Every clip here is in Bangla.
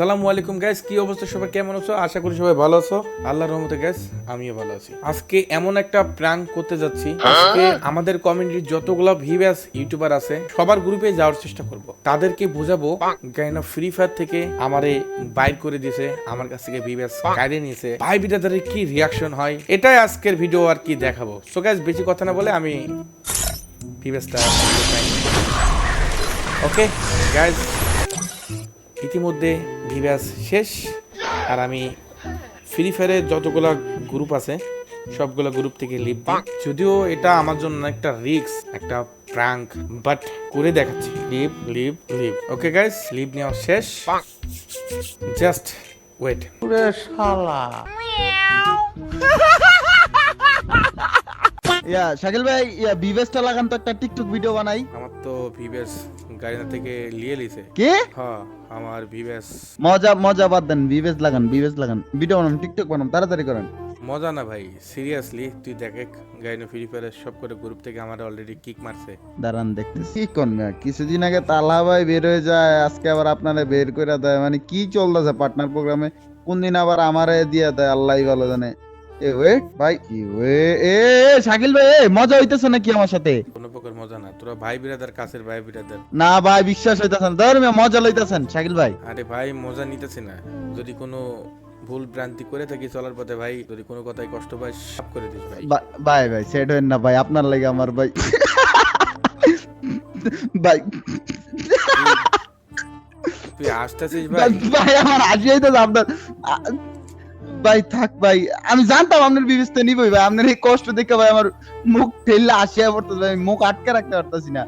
আসসালামু আলাইকুম গাইস কি অবস্থা? সবাই কেমন আছো? আশা করি সবাই ভালো আছো। আল্লাহর রহমতে গাইস আমিও ভালো আছি। আজকে এমন একটা প্র্যাঙ্ক করতে যাচ্ছি। আজকে আমাদের কমিউনিটির যতগুলো ভিভাস ইউটিউবার আছে সবার গ্রুপে যাওয়ার চেষ্টা করব। তাদেরকে বোঝাবো কেন ফ্রি ফায়ার থেকে আমারে বাইর করে দিয়েছে আমার কাছ থেকে ভিভাস কাইরে নিয়েছে। ভাই বিরাদারের কি রিয়াকশন হয়? এটাই আজকের ভিডিও আর কি দেখাবো। সো গাইস বেশি কথা না বলে আমি ভিভাসটা ওকে গাইস ইতিমধ্যে ভিভাস শেষ আর আমি ফ্রি ফায়ারের যতগুলো গ্রুপ আছে সবগুলো গ্রুপ থেকে লিভ দিই। যদিও এটা আমার জন্য একটা রিস্ক একটা প্রাঙ্ক বাট করে দেখাচ্ছি। Leave leave leave okay guys leave নেওয়া শেষ। জাস্ট ওয়েট পুরো শালা। ইয়া শাকিল ভাই ইয়া বিভেসটা লাগান তো একটা টিকটক ভিডিও বানাই। আমার তো ভিভাস গাড়িনা থেকে লিয়ে লিছে। কে? হ্যাঁ আমার ভিভাস মজা মজা বাদ দেন লাগান লাগান। ভিডিও বানান টিকটক বানান তাড়াতাড়ি করেন। মজা না ভাই সিরিয়াসলি তুই দেখ গাইনো ফ্রি ফায়ারের সব করে গ্রুপ থেকে আমার অলরেডি কিক মারছে। দাঁড়ান দেখতেছি কি কিছুদিন আগে তালা ভাই বের হয়ে যায় আজকে আবার আপনারা বের করে দেয়। মানে কি চলতেছে পার্টনার প্রোগ্রামে কোন দিন আবার আমারে দিয়ে দেয় আল্লাহই ভালো জানে। এ ওয়েট ভাই কি ওয়ে এ শাকিল ভাই এ, মজা হইতেছে নাকি আমার সাথে? মজা না তোরা ভাই বিরাদার কাছের ভাই বিরাদার। না ভাই বিশ্বাস হইতেছে না ধর মিয়া, মজা লইতেছেন শাকিল ভাই। আরে ভাই মজা নিতেছি না। যদি কোনো ভুল ভ্রান্তি করে থাকি চলার পথে ভাই যদি কোনো কথায় কষ্ট পাই সব করে দিস ভাই। ভাই ভাই সেট হইন না ভাই আপনার লাগে আমার ভাই। ভাই। তুই আসতেছিস ভাই ভাই আমার হাসি হইতেছে আপনার ভাই থাক ভাই। আমি জানতাম আপনার বিবেচনা নিবই ভাই। আপনার এই কষ্ট দেখে ভাই আমার মুখ ঠেললে আসিয়া পড়তেছে ভাই। মুখ আটকে রাখতে পারতেছি না।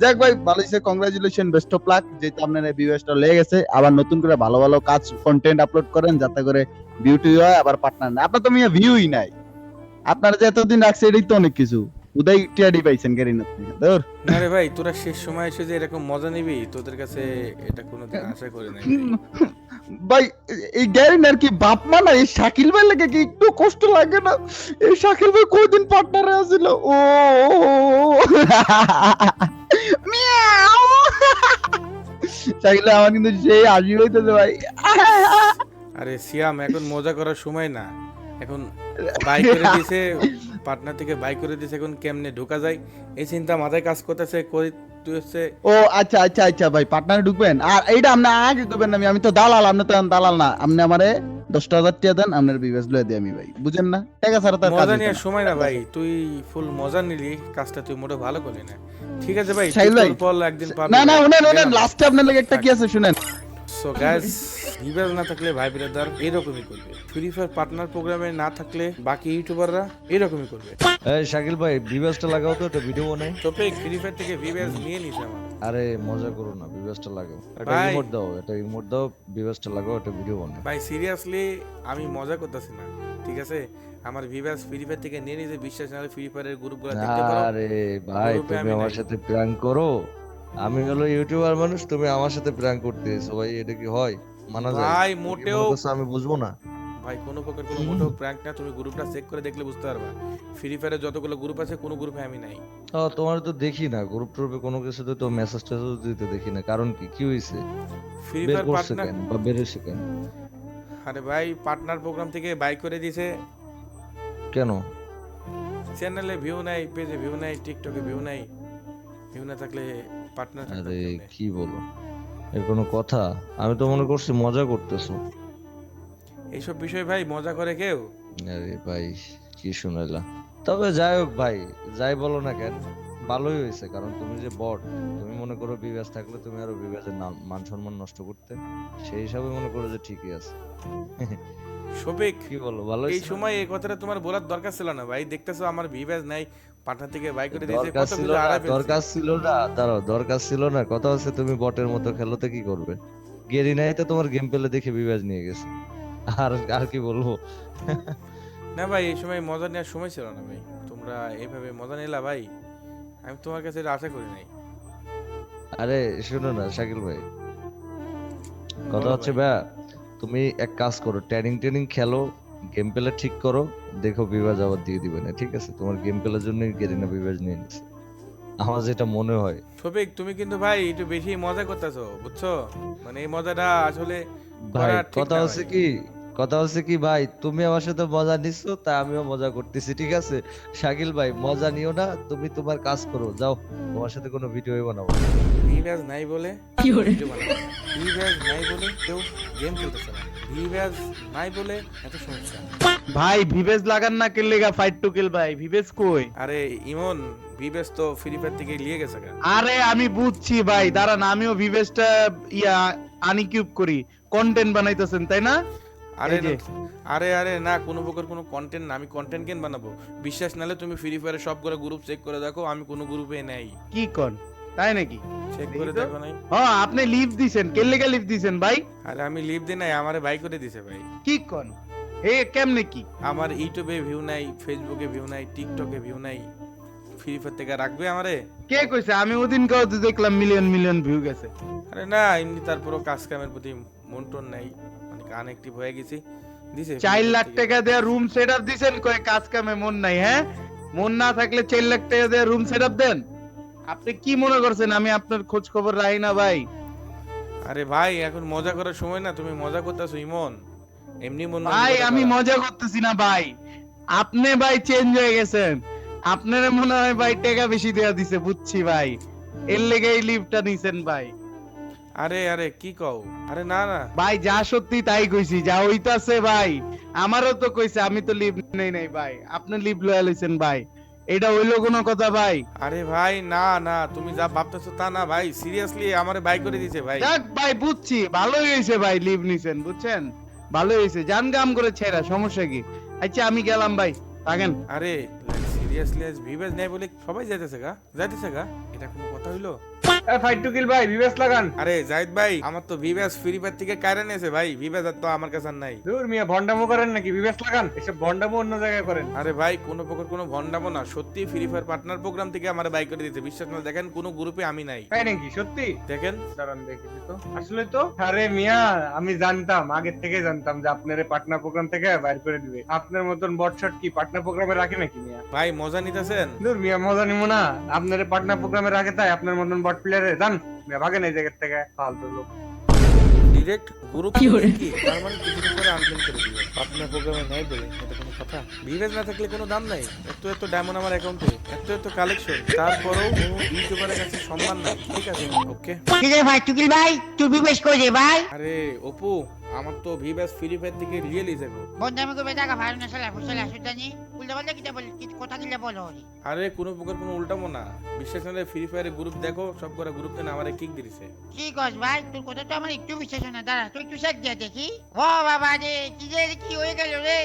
যাক ভাই ভালো হয়েছে। কংগ্রাচুলেশন বেস্ট অফ লাক যেহেতু আপনার এই বিবেচটা লেগে গেছে আবার নতুন করে ভালো ভালো কাজ কন্টেন্ট আপলোড করেন যাতে করে বিউটি হয় আবার পার্টনার না আপনার তো মিয়া ভিউই নাই। আপনারা যে এতদিন রাখছে এটাই তো অনেক কিছু। উদয় টিয়াডি পাইছেন গেরিনা থেকে ধর। না রে ভাই তোরা শেষ সময় এসে যে এরকম মজা নিবি তোদের কাছে এটা কোনো আশা করি নাই। ভাই এই কি বাপ মা না এই শাকিল ভাই লাগে কি একটু কষ্ট লাগে না এই শাকিল ভাই কয়দিন পার্টনারে আছিল ও মিয়াও শাকিল আমার কিন্তু সেই হাসি হইতেছে ভাই আরে সিয়াম এখন মজা করার সময় না এখন বাই করে দিয়েছে পাটনা থেকে বাই করে দিয়েছে এখন কেমনে ঢোকা যায়? এই চিন্তা মাথায় কাজ করতেছে কই তুই ও আচ্ছা আচ্ছা আচ্ছা ভাই পার্টনারে ঢুকবেন? আর এইটা আপনি আগে করবেন আমি আমি তো দালাল আপনি তো দালাল না। আপনি আমারে দশটা হাজার টাকা দেন আপনার বিবেচ লয়ে দিই আমি ভাই। বুঝেন না? টাকা ছাড়া তার কাজ মজা হইতো নেওয়ার না। সময় না ভাই। তুই ফুল মজা নিলি কাজটা তুই মোটে ভালো করলি না। ঠিক আছে ভাই। তোর ফল একদিন পাবি না না উনেন উনেন লাস্টে আপনার লাগে একটা কি আছে শুনেন। সো গাইস ভিভার না থাকলে ভাই বিরাদার এরকমই করবে। ফ্রি ফায়ার পার্টনার প্রোগ্রামে না থাকলে বাকি ইউটিউবাররা এরকমই করবে। এই শাকিল ভাই বিবাসটা লাগাও তো একটা ভিডিও বানাই। তোপে ফ্রি ফায়ার থেকে ভিভাস নিয়ে নিছে আমার। আরে মজা করো না বিবাসটা লাগাও। একটা। ইমোট দাও একটা ইমোট দাও বিবাসটা লাগাও একটা ভিডিও বানাই ভাই সিরিয়াসলি আমি মজা করতেছি না। ঠিক আছে? আমার ভিভাস ফ্রি ফায়ার থেকে নিয়ে নিয়েছে বিশ্বাস না ফ্রি ফায়ারের গ্রুপগুলো দেখতে পারো। আরে ভাই তুমি আমার সাথে প্র্যাঙ্ক করো। আমি হলো ইউটিউবার মানুষ তুমি আমার সাথে প্র্যাঙ্ক করতে এসো ভাই এটা কি হয়? মানা যায়? ভাই মোটেও আমি বুঝব না? ভাই কোনো প্রকার কোনো মোটেও প্র্যাঙ্ক না তুমি গ্রুপটা চেক করে দেখলে বুঝতে পারবা। ফ্রি ফায়ারে যতগুলো গ্রুপ আছে কোনো গ্রুপে আমি নাই। ও তোমার তো দেখি না গ্রুপ ট্রুপে কোনো কিছুতে তো মেসেজ টেসেজ দিতে দেখি না কারণ কি? কি হইছে? ফ্রি ফায়ার পার্টনার বা বেরোছে কেন? আরে ভাই পার্টনার প্রোগ্রাম থেকে বাই করে দিয়েছে কেন? চ্যানেলে ভিউ নাই পেজে ভিউ নাই টিকটকে ভিউ নাই। ভিউ না থাকলে পার্টনার আরে কি বলো? এর কোনো কথা? আমি তো মনে করছি মজা করতেছো। এইসব বিষয় ভাই মজা করে কেউ? আরে ভাই কি শুনাইলা? তবে যাই হোক ভাই যাই বলো না কেন ভালোই হয়েছে কারণ তুমি যে বট তুমি মনে করো বিবাস থাকলে তুমি আরও বিবাসের নাম মান সম্মান নষ্ট করতে। সেই হিসাবে মনে করো যে ঠিকই আছে। শফিক কি বলো ভালো এই সময় এই কথাটা তোমার বলার দরকার ছিল না ভাই। দেখতেছো আমার ভিভাস নাই পার্টনার থেকে বাই করে দিয়েছে কত ছিল। দরকার ছিল। না দাঁড়াও দরকার ছিল না কথা হচ্ছে তুমি বটের মতো কি করবে? গেরি নাই তো তোমার গেম পেলে দেখে বিবাস নিয়ে গেছে। আর আর কি বলব? না ভাই এই সময় মজা নেওয়ার সময় ছিল না ভাই। তোমরা এইভাবে মজা নিলা ভাই আমি তোমার কাছে এটা আশা করি নাই। আরে শোনো না শাকিল ভাই। কথা হচ্ছে ভাই। তুমি এক কাজ করো ট্রেনিং ট্রেনিং খেলো গেম প্লে ঠিক করো দেখো বিবাজ আবার দিয়ে দিবে না ঠিক আছে? তোমার গেম প্লের জন্য গেরিনা বিবাজ নিয়ে নিছে। আমার যেটা মনে হয়। শফিক তুমি কিন্তু ভাই একটু বেশি মজা করতেছো বুঝছ? মানে এই মজাটা আসলে ভাই কথা হচ্ছে কি? কথা হচ্ছে কি ভাই তুমি আমার সাথে মজা নিচ্ছ তাই আমিও মজা করতেছি ঠিক আছে? শাকিল ভাই মজা নিও না তুমি তোমার কাজ করো যাও। তোমার সাথে কোনো ভিডিও বানাবো না। নাই বলে ভিডিও বানাবো। নাই বলে কেউ গেম খেলতেছে না। ভিভ্যাস নাই বলে এত সমস্যা। ভাই ভিভেজ লাগান না কিল লেগা ফাইট টু কিল ভাই? ভিভেজ কই? আরে ইমন ভিভ্যাস তো ফ্রি ফায়ার থেকে গেছে আরে আমি বুঝছি ভাই। দাঁড়ান আমিও ভিভেজটা ইয়া আনিকিউব করি। কন্টেন্ট বানাইতেছেন তাই না? আরে আরে আরে না কোনো প্রকার কোনো কন্টেন্ট না। আমি কন্টেন্ট কেন বানাবো? বিশ্বাস নালে তুমি ফ্রি ফায়ারে সব করে গ্রুপ চেক করে দেখো আমি কোনো গ্রুপে নেই। কি কন তাই নাকি? চেক করে দেখো নাই। হ্যাঁ আপনি লিভ দিছেন। কে লেগা লিভ দিছেন ভাই? আরে আমি লিভ দিই নাই আমারে বাই করে দিছে ভাই। কি কন? কেমনে কি? আমার ইউটিউবে ভিউ নাই ফেসবুকে ভিউ নাই টিকটকে ভিউ নাই। ফ্রি ফায়ার থেকে রাখবে আমারে? কে কইছে? আমি ওদিন কাও তো দেখলাম মিলিয়ন মিলিয়ন ভিউ গেছে। আরে না এমনি তারপরও কাজ কামের প্রতি মন টন নাই। মানে কানেক্টিভ হয়ে গেছি। দিছে চার লাখ টাকা দেয়া রুম সেট আপ দিছেন কয় কাজ কামে মন নাই হ্যাঁ? মন না থাকলে চার লাখ টাকা দেয়া রুম সেট আপ দেন? আপনি কি মনে করছেন? আমি আপনার খোঁজ খবর রাখি না ভাই। আরে ভাই এখন মজা করার সময় না তুমি মজা করতেছো ইমন। এমনি মন ভাই আমি মজা করতেছি না ভাই। আপনি ভাই চেঞ্জ হয়ে গেছেন। আপনার মনে হয় ভাই টাকা বেশি দেয়া দিছে বুঝছি ভাই। এর লেগে এই লিফটটা নিছেন ভাই। আরে আরে কি কও? আরে না না। ভাই যা সত্যি তাই কইছি যা হইতাছে ভাই। আমারও তো কইছে আমি তো লিভ নেই নাই ভাই। আপনি লিভ লয়া লইছেন ভাই। এটা হইল কোনো কথা ভাই। আরে ভাই না না তুমি যা ভাবতেছো তা না ভাই সিরিয়াসলি আমারে বাই করে দিছে ভাই। যাক ভাই বুঝছি। ভালোই হয়েছে ভাই লিভ নিছেন বুঝছেন? ভালো হয়েছে জান গাম করে ছেড়া সমস্যা কি? আচ্ছা আমি গেলাম ভাই থাকেন। আরে সিরিয়াসলি আজ ভিভেজ নেই বলে সবাই যাইতেছে গা? যাইতেছে গা? এটা কোনো কথা হইল? ফাইট টু কিল ভাই লাগান আরে জাহিদ ভাই আমার তো ফ্রি ফায়ার থেকে ভাই? আর তো আমার কাছে নাই। দূর মিয়া ভন্ডামো করেন নাকি? লাগান এসব ভন্ডামো অন্য জায়গায় করেন। আরে ভাই কোনো প্রকার কোনো ভন্ডামো না সত্যি ফ্রি ফায়ার পার্টনার প্রোগ্রাম থেকে আমার বাই করে দিতে বিশ্বাস না দেখেন কোনো গ্রুপে আমি নাই। তাই নাকি? সত্যি? দেখেন। দাঁড়ান দেখেছি তো। আসলে তো? আরে মিয়া আমি জানতাম আগের থেকে জানতাম যে আপনার পাটনা প্রোগ্রাম থেকে বাইর করে দিবে। আপনার মতন বটশট কি পাটনা প্রোগ্রামে রাখে নাকি মিয়া? ভাই মজা নিতেছেন? দূর মিয়া মজা নিবো না। আপনার পাটনা প্রোগ্রামে রাখে তাই আপনার মতন বট প্লেয়ারে জান? মিয়া ভাগেন এই জায়গার থেকে ফালতু লোক। ডিরেক্ট গ্রুপ কি তার মানে কিছুদিন পরে আনফ্রেন্ড করে দিবে। আপনার প্রোগ্রামে নাই বলে এটা কোনো কথা? ভিভেজ না থাকলে কোনো দাম নাই। এত এত ডায়মন্ড আমার অ্যাকাউন্টে এত এত কালেকশন তারপরেও ইউটিউবারের কাছে সম্মান নাই। ঠিক আছে ওকে কিরে ভাই টুকিল ভাই? তুই বিবেশ করে ভাই? আরে অপু আমার তো ভিভেজ ফ্রি ফায়ার থেকে রিয়েলি যাব। বন্ধু করে টাকা ভাই না ফুসলা সুদানি উল্টা পাল্টা কিটা বল কথা দিলে বলো আরে কোনো প্রকার কোনো উল্টামো না। বিশ্বাস না ফ্রি গ্রুপ দেখো সব করে গ্রুপ আমারে কিক দিছে কি কস ভাই? তোর কথা তো আমার একটু বিশ্বাস না। দাঁড়া তুই একটু দিয়ে দেখি। ও বাবা রে কি রে কি হয়ে গেল রে?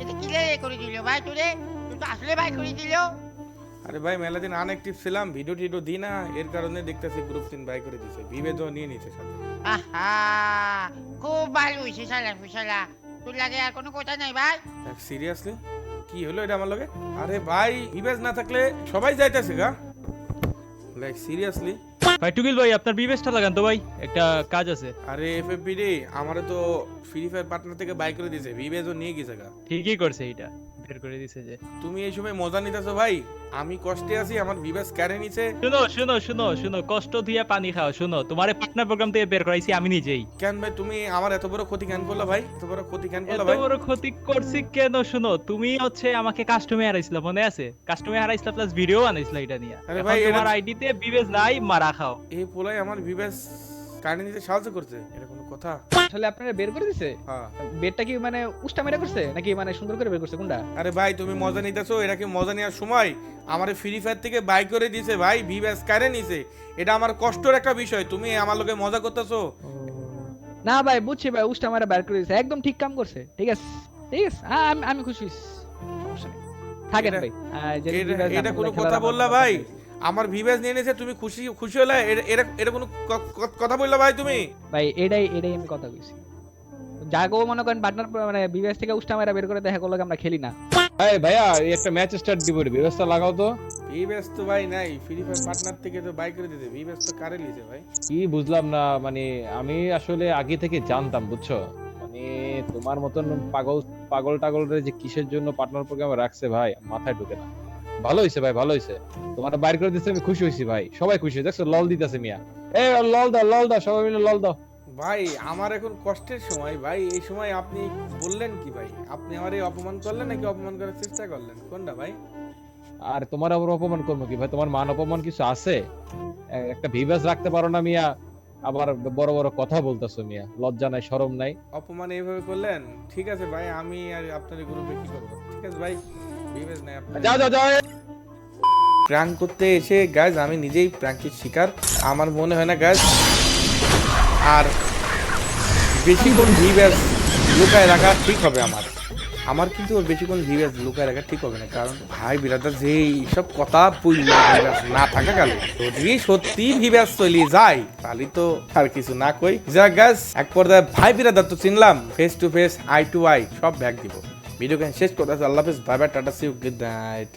এটা কি রে করে দিল ভাই তোরে? তুই তো আসলে ভাই করে দিল। আরে ভাই মেলা দিন আনএক্টিভ ছিলাম ভিডিও টিডিও দিই না। এর কারণে দেখতেছি গ্রুপ তিন বাই করে দিছে। ভিভেজও নিয়ে নিছে সাথে। আহা খুব ভালো হয়েছে সালা ফুসলা তোর লাগে আর কোনো কথা নাই ভাই? সিরিয়াসলি কি হলো এটা আমার লগে? আরে ভাই বিবেজ না থাকলে সবাই যাইতেছে গা। লাইক সিরিয়াসলি ভাই টুকিল ভাই আপনার বিবেশটা লাগান তো ভাই একটা কাজ আছে। আরে এফএফপিডি আমারে তো ফ্রি ফায়ার পার্টনার থেকে বাই করে দিয়েছে বিবেজও নিয়ে গেছে গা। ঠিকই করছে এটা বের করে দিছে যে। তুমি এই সময় মজা নিতেছো ভাই? আমি কষ্টে আছি আমার ভিভেজ ক্যারে নিছে। শুনো শুনো শুনো শুনো কষ্ট দিয়ে পানি খাও শুনো। তোমার পার্টনার প্রোগ্রাম থেকে বের করাইছি আমি নিজেই। কেন ভাই তুমি আমার এত বড় ক্ষতি কেন করলা ভাই? এত বড় ক্ষতি কেন করলা এত বড় ক্ষতি করছি কেন শুনো? তুমি হচ্ছে আমাকে কাস্টমে হারাইছিলা মনে আছে? কাস্টমে হারাইছিলা প্লাস ভিডিও বানাইছিলা এটা নিয়ে। আরে ভাই, তোমার আইডিতে বিবেশ নাই মারা খাও। এই পোলাই আমার ভিভেজ কানে নিতে সাহায্য করছে? এটা কোনো কথা? আসলে আপনারা বের করে দিছে? হ্যাঁ। বেডটা কি মানে উষ্টা মেরা করছে? নাকি মানে সুন্দর করে বের করছে? কোনটা? আরে ভাই তুমি মজা নিতেছো এটা কি মজা নেওয়ার সময়? আমার ফ্রি ফায়ার থেকে বাই করে দিয়েছে ভাই ভিভ্যাস কারে নিছে? এটা আমার কষ্টের একটা বিষয় তুমি আমার লোকে মজা করতেছো? না ভাই বুঝছি ভাই উষ্টা মেরা বের করে দিছে। একদম ঠিক কাম করছে ঠিক আছে? ঠিক আছে? আমি আমি খুশি। থাকেন ভাই। এটা কোনো কথা বললা ভাই। আমার ভিভ্যাস নিয়ে নিয়েছে তুমি খুশি খুশি হলে এটা- এটা কোনো কথা বললা ভাই তুমি? ভাই এটাই এটাই আমি কথা কইছি জাগো মনে করেন পার্টনার মানে বিবেশ থেকে উষ্টা মেরা বের করে দেখা করলে আমরা খেলি না। এই ভাইয়া এই একটা ম্যাচ স্টার্ট দিব রে, ব্যবস্থা লাগাও তো। ভিভ্যাস তো ভাই নাই ফ্রি ফায়ার পার্টনার থেকে তো বাই করে দিতে ভিভ্যাস তো কারে নিয়েছে ভাই? কি বুঝলাম না মানে আমি আসলে আগে থেকে জানতাম বুঝছ? মানে তোমার মতন পাগল পাগল টাগলরে যে কিসের জন্য পার্টনার প্রোগ্রামে রাখছে ভাই মাথায় ঢুকে না। ভালো হইছে ভাই ভালো হইছে। তোমার বাইর করে দিচ্ছে আমি খুশি হইছি ভাই। সবাই খুশি দেখছ লল দিতেছে মিয়া। এ লল দাও লল দাও সবাই মিলে লল দাও। ভাই আমার এখন কষ্টের সময়। ভাই এই সময় আপনি বললেন কি ভাই? আপনি আমার অপমান করলেন নাকি অপমান করার চেষ্টা করলেন? কোনটা ভাই? আর তোমার আবার অপমান করব কি ভাই? তোমার মান অপমান কিছু আছে? একটা ভিভাস রাখতে পারো না মিয়া। আবার বড় বড় কথা বলতেছো মিয়া। লজ্জা নাই শরম নাই। অপমান এইভাবে করলেন? ঠিক আছে ভাই আমি আর আপনার গ্রুপে কি করব? ঠিক আছে ভাই। যাও যাও যাও প্র্যাঙ্ক করতে এসে গাইজ আমি নিজেই প্র্যাঙ্কের শিকার। আমার মনে হয় না গাইজ আর বেশিক্ষণ ভিভ্যাস লুকায় রাখা ঠিক হবে আমার। আমার কিন্তু ওর বেশিক্ষণ ভিভ্যাস লুকায় রাখা ঠিক হবে না কারণ ভাই বিরাদার যে সব কথা ভিভ্যাস না থাকা গেল। যদি সত্যি ভিভ্যাস চলি যায় তাহলে তো আর কিছু না কই। যা গাছ এক পর্যায়ে ভাই বিরাদার তো চিনলাম face to face eye to eye সব ব্যাগ দিব। ভিডিও শেষ করতে আল্লাহ হাফিজ bye bye tata see you good night